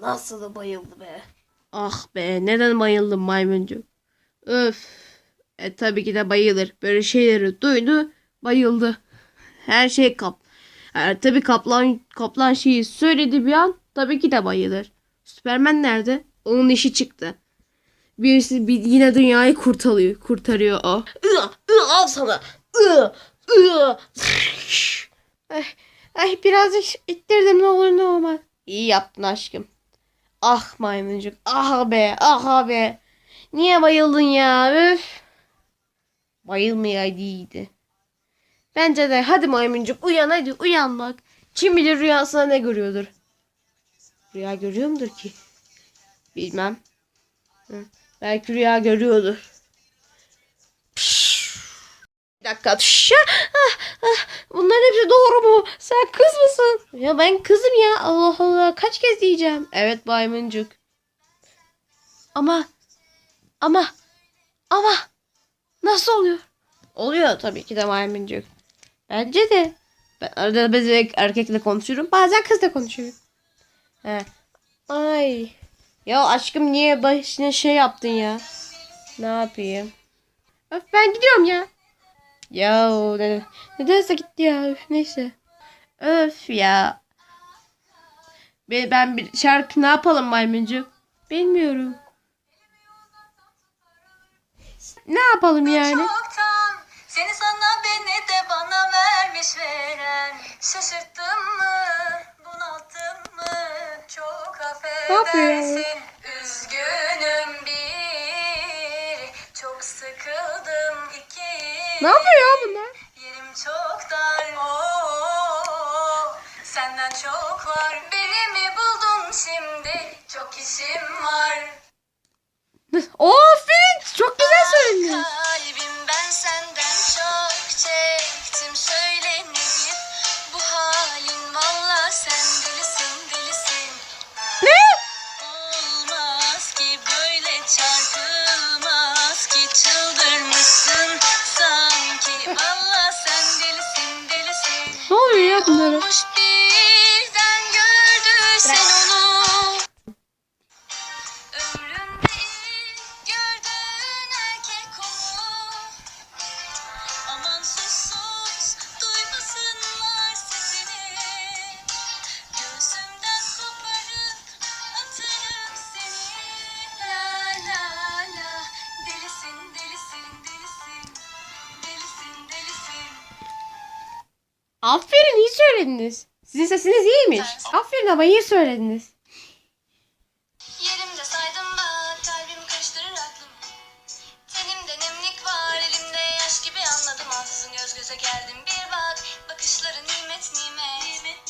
Nasıl bayıldı be. Ah be neden bayıldım maymuncuk? Öf. E tabii ki de bayılır. Böyle şeyleri duydu bayıldı. Her şey kap. E, tabii kaplan kaplan şeyi söyledi bir an tabii ki de bayılır. Süpermen nerede? Onun işi çıktı. Birisi bir, yine dünyayı kurtarıyor. Kurtarıyor o. Iı, ıı, al sana. Iı, ıı. Ay, ay birazcık ittirdim ne olur ne olmaz. İyi yaptın aşkım. Ah maymuncuk. Ah be. Ah be. Niye bayıldın ya? Öf. Bayılmayaydı. Bence de hadi maymuncuk uyan hadi uyan bak. Kim bilir rüyasında ne görüyordur. Rüya görüyor mudur ki? Bilmem. Hı, Belki rüya görüyordur. Bir dakika. Şa, ah, ah, bunların hepsi doğru mu? Sen kız mısın? Ya ben kızım ya. Allah Allah. Kaç kez diyeceğim? Evet maymuncuk. Ama ama ama nasıl oluyor? Oluyor tabii ki de maymuncuk. Bence de. Ben arada bazen erkekle konuşuyorum. Bazen kızla konuşuyorum. He. Ay. Ya aşkım niye başına şey yaptın ya? Ne yapayım? Öf ben gidiyorum ya. Ya ne, nedense gitti ya. Öf, neyse. Öf ya. Ben, ben bir şarkı ne yapalım maymuncuk? Bilmiyorum. Ne yapalım yani? Çoktan seni sana beni de bana vermiş veren Şaşırttın mı bunalttın mı çok affedersin Ne yapıyor ya bunlar? Yerim çok dar Oo, Senden çok var. Beni mi buldun şimdi? Çok işim var. Oo Ne Aferin iyi söylediniz. Sizin sesiniz iyiymiş. Aferin ama iyi söylediniz. Yerimde saydım bak kalbim karıştırır aklım Tenimde nemlik var elimde yaş gibi anladım ansızın göz göze geldim bir bak Bakışların nimet nimet Kim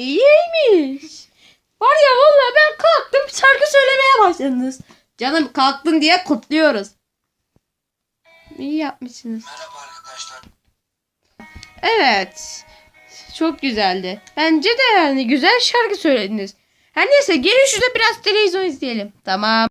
İyiymiş. Var ya vallahi ben kalktım şarkı söylemeye başladınız. Canım kalktın diye kutluyoruz. İyi yapmışsınız. Merhaba arkadaşlar. Evet. Çok güzeldi. Bence de yani güzel şarkı söylediniz. Her neyse gelin şurada biraz televizyon izleyelim. Tamam.